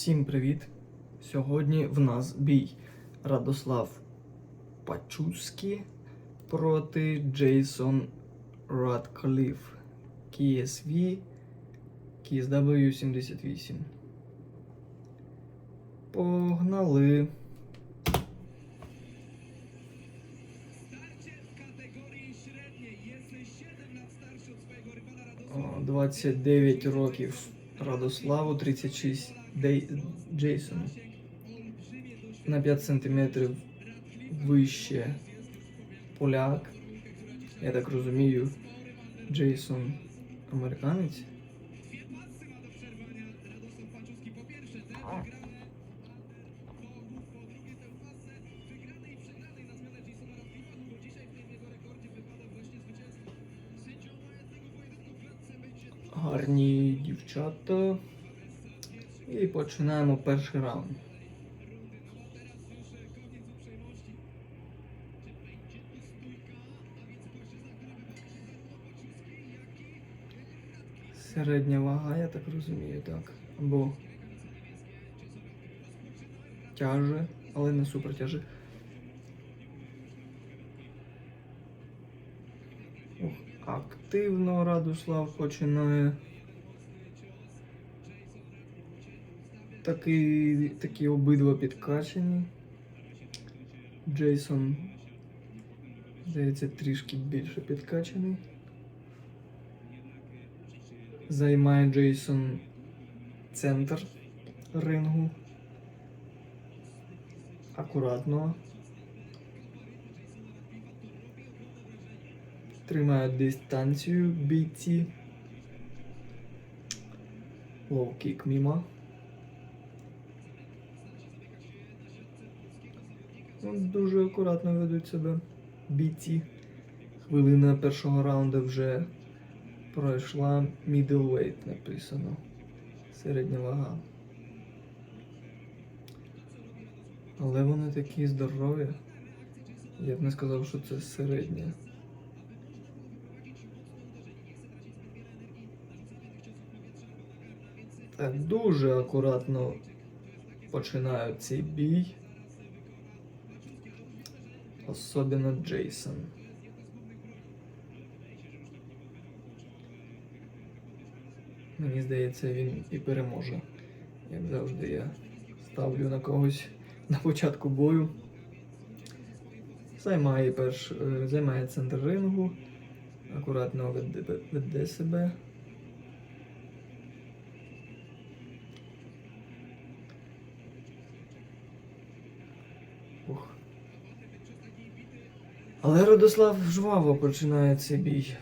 Всім привіт! Сьогодні в нас бій Радослав Пачуський проти Джейсон Радкліф KSV KSW 78. Погнали! О, 29 років Радославу, 36 Дей... Джейсону. На 5 сантиметрів вище поляк. Я так розумію, Джейсон американець. Гарні дівчата. І починаємо перший раунд. Середня вага, я так розумію, так. Або тяже, але не супер тяже. Ух, активно Радослав починає. Такі, такі обидва підкачені. Джейсон, здається, трішки більше підкачаний. Займає Джейсон центр рингу. Акуратно. Тримають дистанцію бійці. Лоу-кік мімо. Дуже акуратно ведуть себе бійці. Хвилина першого раунду вже пройшла middleweight написано. Середня вага. Але вони такі здорові. Я б не сказав, що це середня. Так, дуже акуратно починають цей бій. Особенно Джейсон. Мені здається, він і переможе. Як завжди, я ставлю на когось на початку бою. Займає перш, е, займає центр рингу, акуратно веде, веде себе. Але Радослав жваво починає цей бій.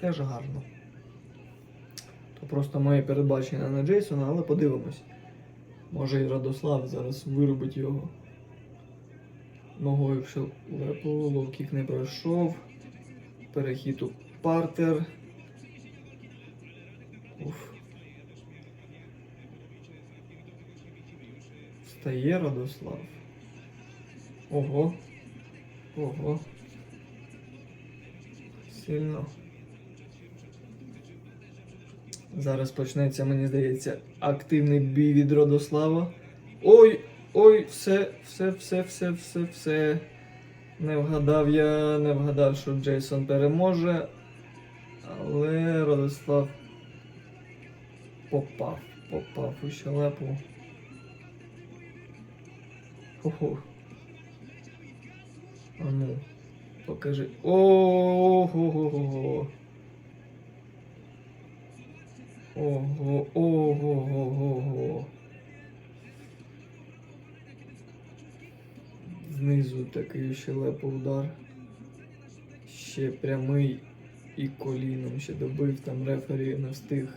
Теж гарно. То просто моє передбачення на Джейсона, але подивимось. Може і Радослав зараз виробить його. Ногою в шелепу, лоу-кік не пройшов. Перехід у партер. Уф. Встає Радослав. Ого. Ого. Сильно. Зараз почнеться, мені здається, активний бій від Родослава. Ой, ой, все, все, все, все, все, все. Не вгадав я, не вгадав, що Джейсон переможе. Але Родослав попав, попав у щелепу. Ху-ху. А ну, покажи. Ого, ого, ого, ого. Знизу такий щелепо удар. Ще прямий і коліном ще добив, там рефері не встиг.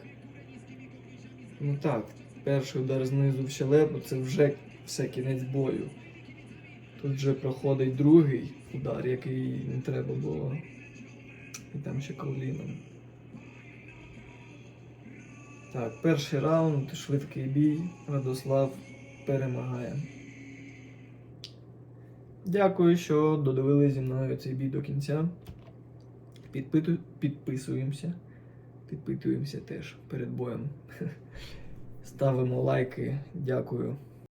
Ну так, перший удар знизу в щелепу це вже все кінець бою. Тут вже проходить другий удар, який не треба було. І там ще коліном. Так, перший раунд, швидкий бій. Радослав перемагає. Дякую, що додивили зі мною цей бій до кінця. Підпиту... Підписуємося. Підпитуємося теж перед боєм. Ставимо лайки. Дякую.